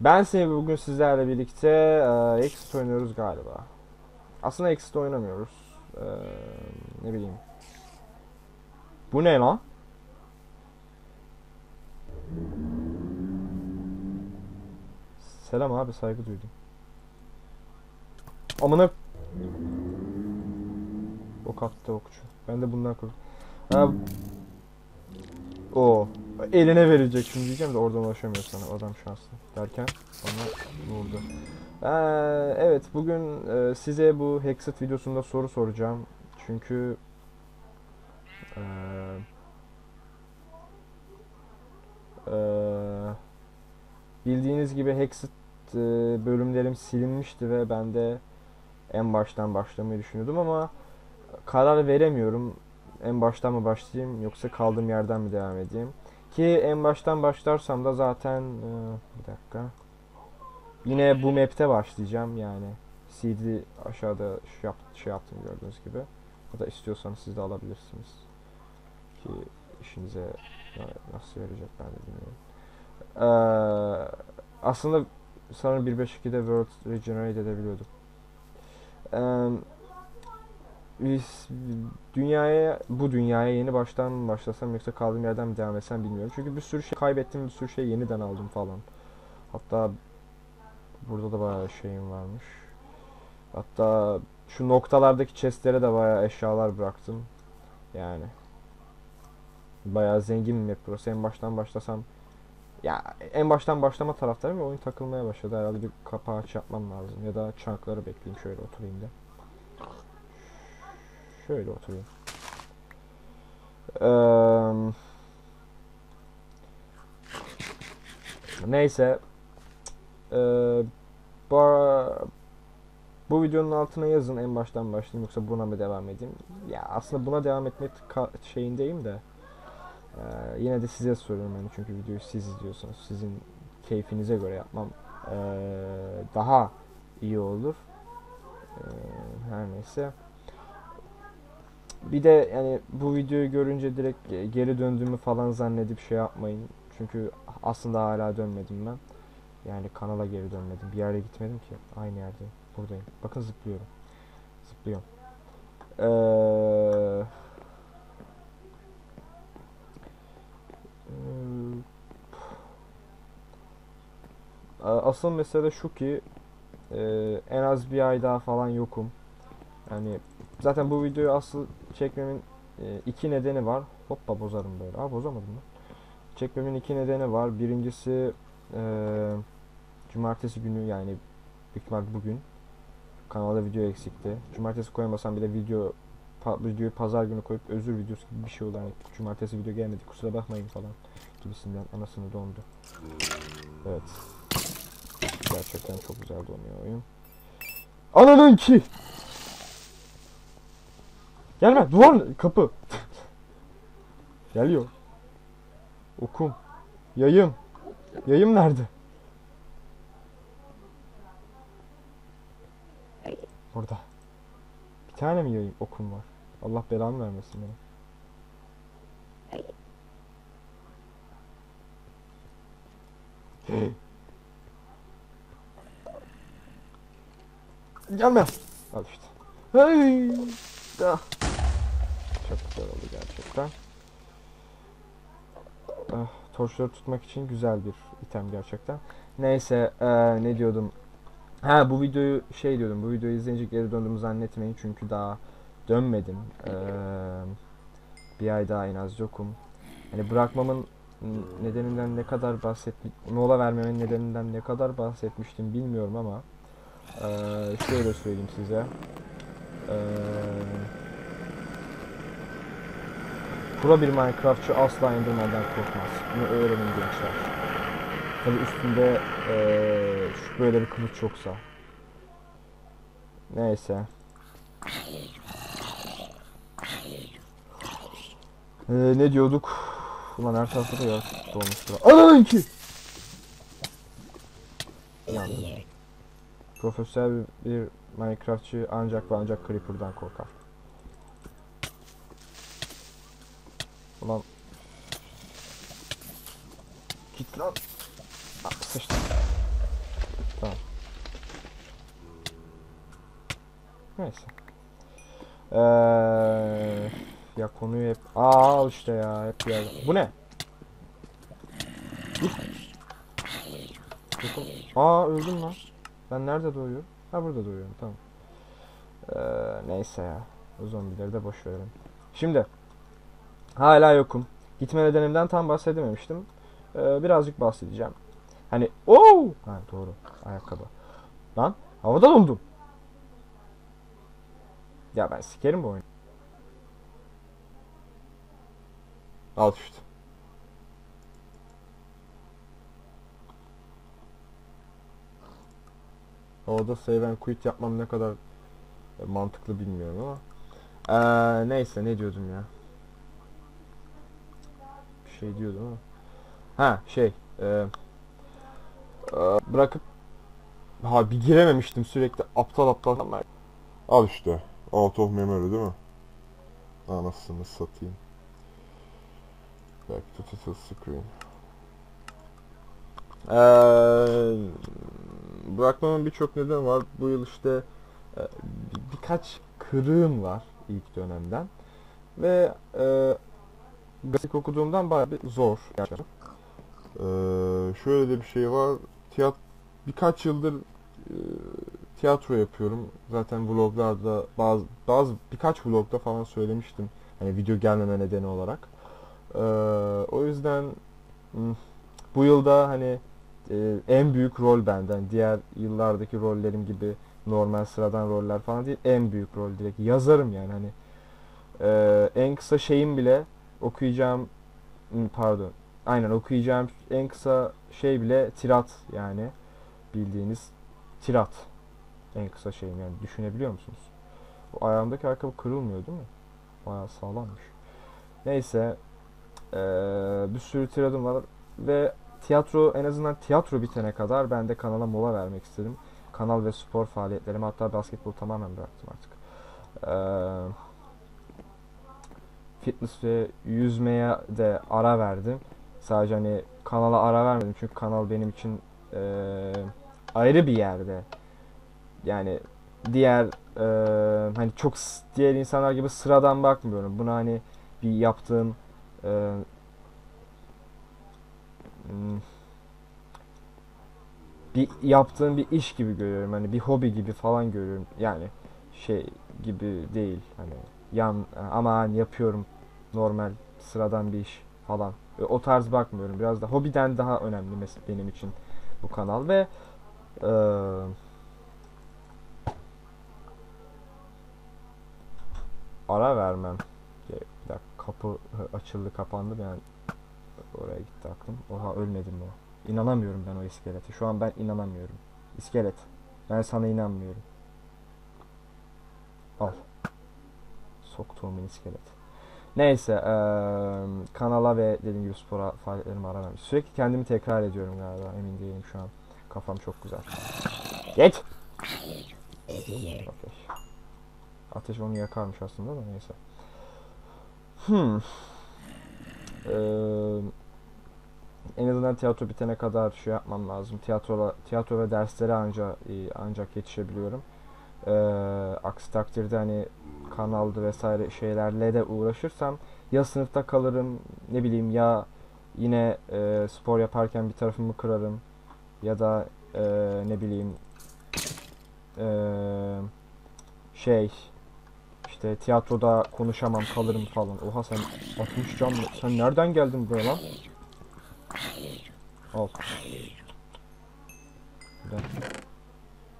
Ben seni bugün sizlerle birlikte e, Exit oynuyoruz galiba. Aslında Exit oynamıyoruz. E, ne bileyim. Bu ne lan? Selam abi saygı duydum. Amına Ok attı okçu. Ben de bundan korkuyorum. Ha, o eline verecek şimdi diyeceğim de oradan ulaşamıyor sana adam şanslı derken bana vurdu. Ee, evet bugün e, size bu Hexit videosunda soru soracağım. Çünkü e, e, bildiğiniz gibi Hexit e, bölümlerim silinmişti ve ben de en baştan başlamayı düşünüyordum ama karar veremiyorum. En baştan mı başlayayım yoksa kaldığım yerden mi devam edeyim? Ki en baştan başlarsam da zaten e, bir dakika. Yine bu map'te başlayacağım yani. CD aşağıda şey, yap, şey yaptım gördüğünüz gibi. Ya da istiyorsanız siz de alabilirsiniz. Ki işinize nasıl verecek ben de bilmiyorum. Ee, aslında sanırım 1.5.2'de World Regenerate edebiliyordum. Ee, dünyaya bu dünyaya yeni baştan başlasam yoksa kaldığım yerden mi devam etsem bilmiyorum. Çünkü bir sürü şey kaybettim, bir sürü şey yeniden aldım falan. Hatta burada da bayağı şeyim varmış. Hatta şu noktalardaki chestlere de bayağı eşyalar bıraktım. Yani bayağı zengin bir map. En baştan başlasam ya en baştan başlama taraftarım ve oyun takılmaya başladı. Herhalde bir kapağı aç yapmam lazım ya da çankları bekleyeyim şöyle oturayım da. Şöyle oturayım. Ee, neyse. Ee, bu, videonun altına yazın en baştan başlayayım yoksa buna mı devam edeyim? Ya aslında buna devam etmek şeyindeyim de. Ee, yine de size soruyorum yani çünkü videoyu siz izliyorsunuz. Sizin keyfinize göre yapmam ee, daha iyi olur. Ee, her neyse. Bir de yani bu videoyu görünce direkt geri döndüğümü falan zannedip şey yapmayın. Çünkü aslında hala dönmedim ben. Yani kanala geri dönmedim. Bir yere gitmedim ki. Aynı yerdeyim. Buradayım. Bakın zıplıyorum. Zıplıyorum. Ee, Asıl mesele şu ki en az bir ay daha falan yokum. Yani zaten bu videoyu asıl çekmemin e, iki nedeni var. Hoppa bozarım böyle. Aa bozamadım mı? Çekmemin iki nedeni var. Birincisi e, cumartesi günü yani büyük ihtimal bugün kanalda video eksikti. Cumartesi koyamasam bile video pa, videoyu pazar günü koyup özür videosu gibi bir şey oldu. Yani cumartesi video gelmedi kusura bakmayın falan gibisinden anasını dondu. Evet. Gerçekten çok güzel donuyor oyun. Ananın ki! Gelme duvar kapı. Geliyor. Okum. Yayım. Yayım nerede? Orada. Bir tane mi yayım okum var? Allah belanı vermesin bana. Gelme. Al işte. Hey. Ah. Çok güzel oldu gerçekten. Ah, torçları tutmak için güzel bir item gerçekten. Neyse ee, ne diyordum. Ha bu videoyu şey diyordum. Bu videoyu izleyince geri döndüğümü zannetmeyin çünkü daha dönmedim. Ee, bir ay daha en az yokum. Hani bırakmamın nedeninden ne kadar bahsetmiş, mola vermemin nedeninden ne kadar bahsetmiştim bilmiyorum ama ee, şöyle söyleyeyim size. Ee, Pro bir Minecraftçı asla Enderman'den korkmaz. Bunu öğrenin gençler. Tabi üstünde ee, şu böyle bir kılıç yoksa. Neyse. Ee, ne diyorduk? Ulan her tarafta da yaratık dolmuştur. Ananın ki! Yandım. Profesyonel bir Minecraftçı ancak ve ancak Creeper'dan korkar. Ulan. Git lan. Bak sıçtım. Tamam. Neyse. Ee, ya konuyu hep... Aa işte ya hep ya. Bu ne? Aa öldüm lan. Ben nerede doğuyorum? Ha burada doğuyorum tamam. Ee, neyse ya. O zombileri de boş verelim. Şimdi Hala yokum. Gitme nedenimden tam bahsedememiştim. Ee, birazcık bahsedeceğim. Hani ooo! Ha doğru. Ayakkabı. Lan havada dondum. Ya ben sikerim bu oyunu. Al işte. Orada save and quit yapmam ne kadar e, mantıklı bilmiyorum ama. Ee, neyse ne diyordum ya. Şey diyordum ama. Ha şey. E, e, bırakıp ha bir girememiştim sürekli aptal aptal. Al işte. Out of memory değil mi? Anasını satayım. Back to title screen. Ee, bırakmamın birçok nedeni var. Bu yıl işte e, bir- birkaç kırığım var ilk dönemden. Ve e, gazete okuduğumdan bayağı bir zor gerçekten. Ee, şöyle de bir şey var. Tiyat birkaç yıldır e, tiyatro yapıyorum. Zaten vloglarda bazı bazı birkaç vlogda falan söylemiştim. Hani video gelmeme nedeni olarak. Ee, o yüzden hmm, bu yılda hani e, en büyük rol benden. Diğer yıllardaki rollerim gibi normal sıradan roller falan değil. En büyük rol direkt. Yazarım yani hani. Ee, en kısa şeyim bile okuyacağım pardon. Aynen okuyacağım en kısa şey bile tirat yani. Bildiğiniz tirat. En kısa şeyim yani. Düşünebiliyor musunuz? O ayağımdaki ayakkabı kırılmıyor değil mi? Bayağı sağlammış. Neyse. Ee, bir sürü tiradım var ve tiyatro en azından tiyatro bitene kadar ben de kanala mola vermek istedim. Kanal ve spor faaliyetlerimi hatta basketbol tamamen bıraktım artık. Ee, fitness ve yüzmeye de ara verdim. Sadece hani kanala ara vermedim çünkü kanal benim için eee, ayrı bir yerde. Yani diğer eee, hani çok diğer insanlar gibi sıradan bakmıyorum. Buna hani bir yaptığım hmm, bir yaptığım bir iş gibi görüyorum. Hani bir hobi gibi falan görüyorum. Yani şey gibi değil. Hani yan aman yapıyorum normal sıradan bir iş falan. E, O tarz bakmıyorum. Biraz da hobiden daha önemli mes- benim için bu kanal ve eee, ara vermem. Bir dakika kapı açıldı kapandı yani oraya gitti aklım. Oha ölmedim o. İnanamıyorum ben o iskelete. Şu an ben inanamıyorum. İskelet. Ben sana inanmıyorum. Al. Soktuğumun iskelet. Neyse eee, kanala ve dediğim gibi spora faaliyetlerime ara. Sürekli kendimi tekrar ediyorum galiba. Emin değilim şu an. Kafam çok güzel. Geç. Ateş. Ateş onu yakarmış aslında da neyse. Hmm. Eee, en azından tiyatro bitene kadar şey yapmam lazım. Tiyatro tiyatro ve derslere anca e, ancak yetişebiliyorum. Eee, aksi takdirde hani kanaldı vesaire şeylerle de uğraşırsam ya sınıfta kalırım ne bileyim ya yine e, spor yaparken bir tarafımı kırarım ya da e, ne bileyim e, şey işte tiyatroda konuşamam kalırım falan. Oha sen 60 can mı? Sen nereden geldin buraya lan? Al. Güzel.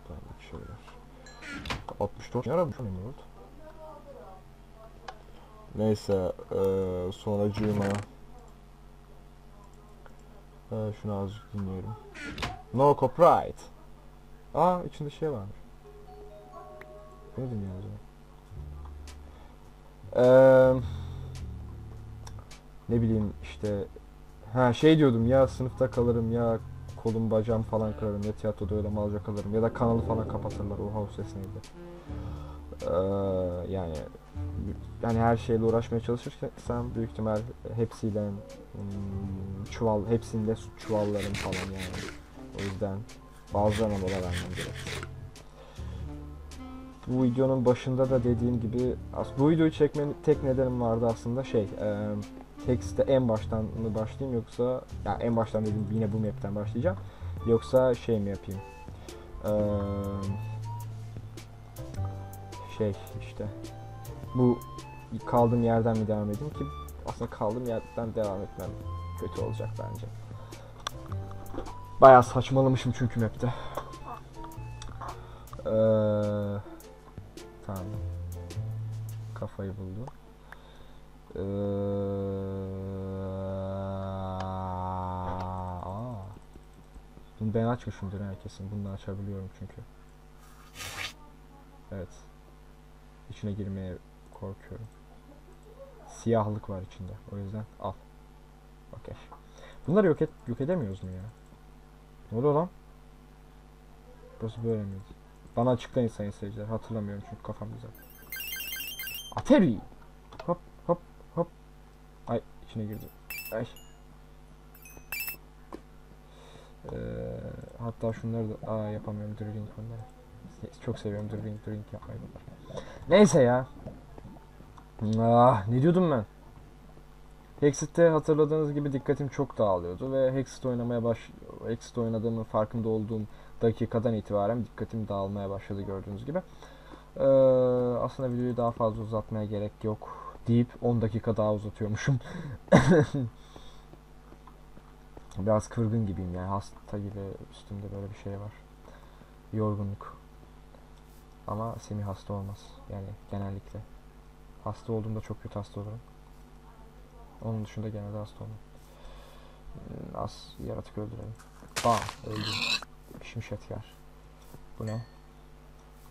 Tamam şeyler. 64 ne aramış? Neyse eee sonracığıma Ee, şunu azıcık dinliyorum. No copyright. Aa içinde şey varmış. Ne dinliyoruz? Eee ne bileyim işte ha şey diyordum ya sınıfta kalırım ya kolum bacağım falan kırarım ya tiyatroda öyle malca kalırım ya da kanalı falan kapatırlar oha o ses neydi. Eee yani yani her şeyle uğraşmaya çalışırsam büyük ihtimal hepsiyle hmm, çuval hepsinde çuvallarım falan yani. O yüzden bazılarına mola vermem gerek. bu videonun başında da dediğim gibi bu videoyu çekmenin tek nedenim vardı aslında şey e, Hex'te en baştan mı başlayayım yoksa ya en baştan dedim yine bu map'ten başlayacağım yoksa şey mi yapayım Eee, şey işte bu kaldığım yerden mi devam edeyim ki aslında kaldığım yerden devam etmem kötü olacak bence. Bayağı saçmalamışım çünkü map'te. Eee tamam. Kafayı buldu. Eee aa. Bunu ben açmışımdır herkesin. Bunu açabiliyorum çünkü. Evet. İçine girmeye korkuyorum. Siyahlık var içinde. O yüzden al. Okey. Bunları yok, et, yok edemiyoruz mu ya? Ne oluyor lan? Burası böyle miydi? Bana açıklayın sayın seyirciler. Hatırlamıyorum çünkü kafam güzel. Atari! Hop hop hop. Ay içine girdi. Ay. Ee, hatta şunları da aa yapamıyorum drilling onları. Çok seviyorum drilling drilling yapmayı bunlar. Neyse ya. Ah, ne diyordum ben? Hexit'te hatırladığınız gibi dikkatim çok dağılıyordu ve Hexit oynamaya baş Hexit oynadığımın farkında olduğum dakikadan itibaren dikkatim dağılmaya başladı gördüğünüz gibi. Ee, aslında videoyu daha fazla uzatmaya gerek yok deyip 10 dakika daha uzatıyormuşum. Biraz kırgın gibiyim yani hasta gibi üstümde böyle bir şey var. Yorgunluk. Ama Semih hasta olmaz. Yani genellikle. Hasta olduğumda çok kötü hasta olurum. Onun dışında genelde hasta olmam. Hmm, Az yaratık öldürelim. Bam öldü. Şimşetker. Bu ne?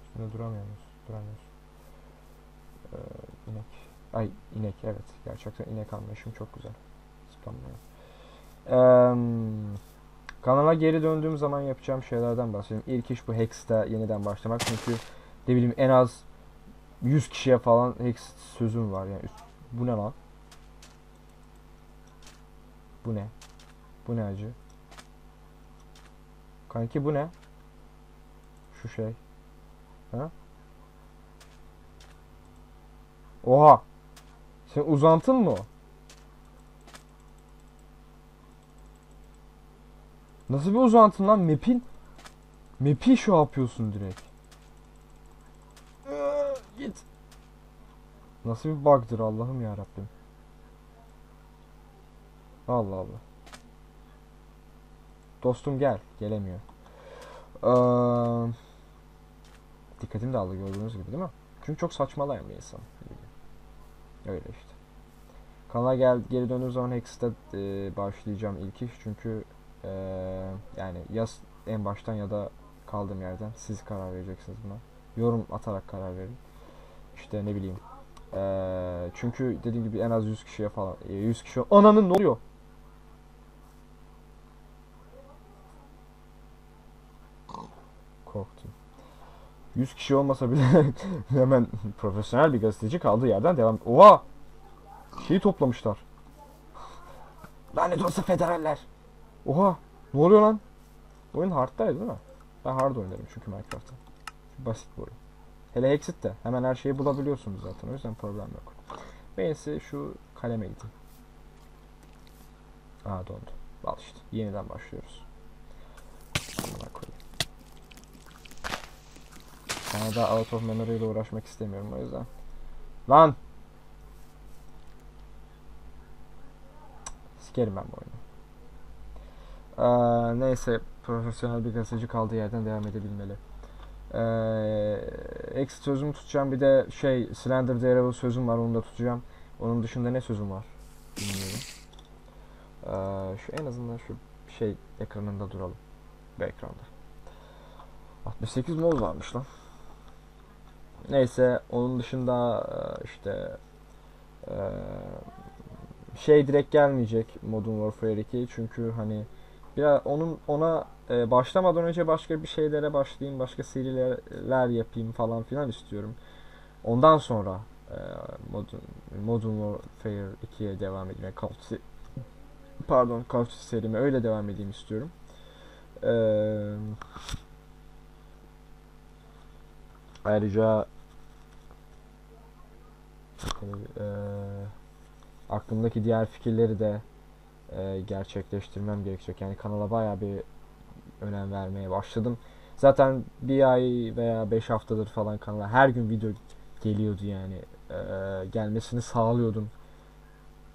Üstünde duramıyor muyuz? Duramıyoruz. Ee, inek. Ay inek evet. Gerçekten inek anlayışım çok güzel. Spamlıyor. Eee kanala geri döndüğüm zaman yapacağım şeylerden bahsedeyim. İlk iş bu Hex'te yeniden başlamak. Çünkü ne bileyim en az 100 kişiye falan Hex sözüm var yani. Bu ne lan? Bu ne? Bu ne acı? Kanki bu ne? Şu şey. Ha? Oha! Sen uzantın mı? Nasıl bir uzantın lan? Map'in Map'i şu yapıyorsun direkt. Git. Nasıl bir bug'dır Allah'ım ya Rabbim. Allah Allah. Dostum gel. Gelemiyor. Eee dikkatim dağıldı gördüğünüz gibi değil mi? Çünkü çok saçmalayan bir insan. Öyle işte. Kanala gel geri döndüğüm zaman Hex'te e, başlayacağım ilk iş çünkü e, yani ya en baştan ya da kaldığım yerden siz karar vereceksiniz buna. Yorum atarak karar verin. İşte ne bileyim. E, çünkü dediğim gibi en az 100 kişiye falan e, 100 kişi ananın ne oluyor? Korktum. 100 kişi olmasa bile hemen profesyonel bir gazeteci kaldığı yerden devam. Oha! Şeyi toplamışlar. Lanet olsa federaller. Oha! Ne oluyor lan? Oyun hard'daydı değil mi? Ben hard oynarım çünkü Minecraft'ta. Basit bir oyun. Hele Hexit'te hemen her şeyi bulabiliyorsunuz zaten. O yüzden problem yok. Ben ise şu kaleme gideyim. Aa dondu. Al işte. Yeniden başlıyoruz. Sana da out of memory ile uğraşmak istemiyorum o yüzden. Lan! Sikerim ben bu oyunu. Ee, neyse profesyonel bir gazeteci kaldığı yerden devam edebilmeli. Ee, X sözümü tutacağım bir de şey Slender Daredevil sözüm var onu da tutacağım. Onun dışında ne sözüm var bilmiyorum. Ee, şu en azından şu şey ekranında duralım. Bu ekranda. 68 mod varmış lan. Neyse onun dışında e, işte e, şey direkt gelmeyecek Modern Warfare 2 çünkü hani biraz onun ona e, başlamadan önce başka bir şeylere başlayayım, başka seriler yapayım falan filan istiyorum. Ondan sonra e, Modern, Modern Warfare 2'ye devam edeyim. Yani Call of Duty- pardon Call of Duty serime öyle devam edeyim istiyorum. Eee Ayrıca eee, aklımdaki diğer fikirleri de eee, gerçekleştirmem gerekecek. Yani kanala bayağı bir önem vermeye başladım. Zaten bir ay veya 5 haftadır falan kanala her gün video geliyordu yani. Eee, gelmesini sağlıyordum.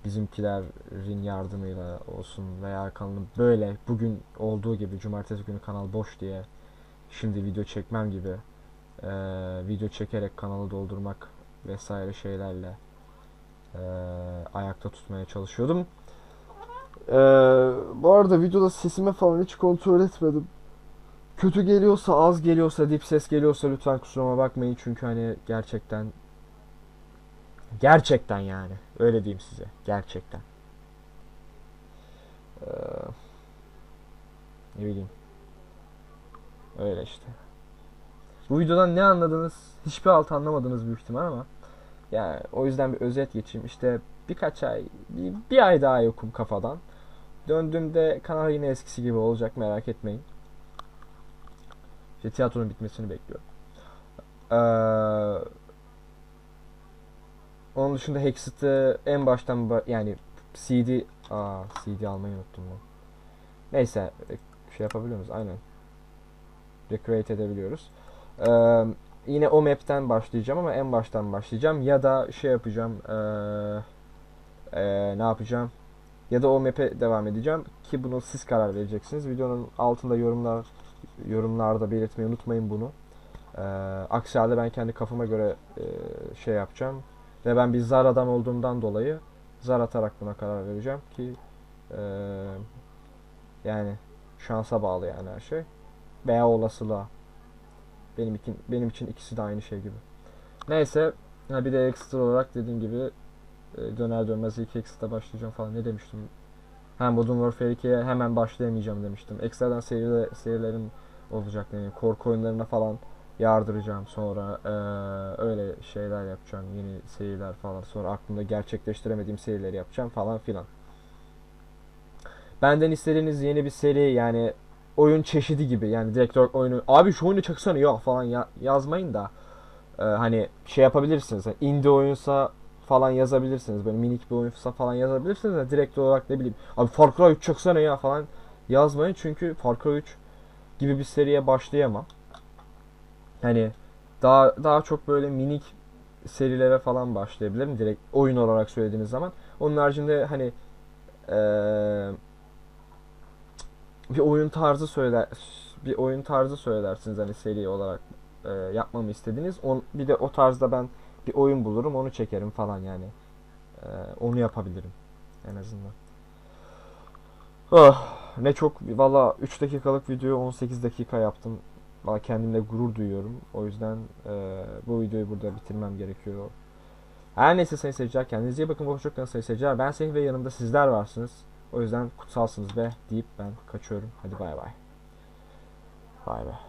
Bizimkilerin yardımıyla olsun veya kanalım böyle bugün olduğu gibi cumartesi günü kanal boş diye şimdi video çekmem gibi eee, video çekerek kanalı doldurmak vesaire şeylerle eee, ayakta tutmaya çalışıyordum. Eee, bu arada videoda sesime falan hiç kontrol etmedim. Kötü geliyorsa, az geliyorsa, dip ses geliyorsa lütfen kusuruma bakmayın çünkü hani gerçekten gerçekten yani öyle diyeyim size gerçekten. Eee, ne bileyim. Öyle işte. Bu videodan ne anladınız? Hiçbir alt anlamadınız büyük ihtimal ama yani o yüzden bir özet geçeyim. İşte birkaç ay, bir, bir ay daha yokum kafadan. Döndüğümde kanal yine eskisi gibi olacak merak etmeyin. İşte tiyatronun bitmesini bekliyorum. Ee, onun dışında Hexit'ı en baştan ba- yani CD aa CD almayı unuttum ben. Neyse e, şey yapabiliyor muyuz? Aynen. Recreate edebiliyoruz. Ee, yine o map'ten başlayacağım ama en baştan başlayacağım ya da şey yapacağım ee, ee, ne yapacağım ya da o map'e devam edeceğim ki bunu siz karar vereceksiniz. Videonun altında yorumlar yorumlarda belirtmeyi unutmayın bunu. Ee, aksi halde ben kendi kafama göre ee, şey yapacağım ve ben bir zar adam olduğumdan dolayı zar atarak buna karar vereceğim ki ee, yani şansa bağlı yani her şey veya olasılığa. Benim için benim için ikisi de aynı şey gibi. Neyse, bir de ekstra olarak dediğim gibi e, döner dönmez ilk ekstra başlayacağım falan ne demiştim? Ha Modern Warfare 2'ye hemen başlayamayacağım demiştim. Ekstradan seyirle, seyirlerim olacak yani korku oyunlarına falan yardıracağım sonra e, öyle şeyler yapacağım yeni seriler falan sonra aklımda gerçekleştiremediğim serileri yapacağım falan filan. Benden istediğiniz yeni bir seri yani oyun çeşidi gibi yani direkt oyunu abi şu oyunu çaksana ya falan ya- yazmayın da e, hani şey yapabilirsiniz yani indie oyunsa falan yazabilirsiniz böyle minik bir oyunsa falan yazabilirsiniz de direkt olarak ne bileyim abi Far Cry 3 çaksana ya falan yazmayın çünkü Far Cry 3 gibi bir seriye başlayamam. Hani daha daha çok böyle minik serilere falan başlayabilirim direkt oyun olarak söylediğiniz zaman. Onun haricinde hani eee bir oyun tarzı söyler bir oyun tarzı söylersiniz hani seri olarak e, yapmamı istediğiniz. On, bir de o tarzda ben bir oyun bulurum onu çekerim falan yani. E, onu yapabilirim en azından. Oh, ne çok valla 3 dakikalık video 18 dakika yaptım. Valla kendimle gurur duyuyorum. O yüzden e, bu videoyu burada bitirmem gerekiyor. Her neyse sayın seyirciler kendinize iyi bakın. Hoşçakalın sayın seyirciler. Ben Semih ve yanımda sizler varsınız. O yüzden kutsalsınız be deyip ben kaçıyorum. Hadi bay bay. Bay bay.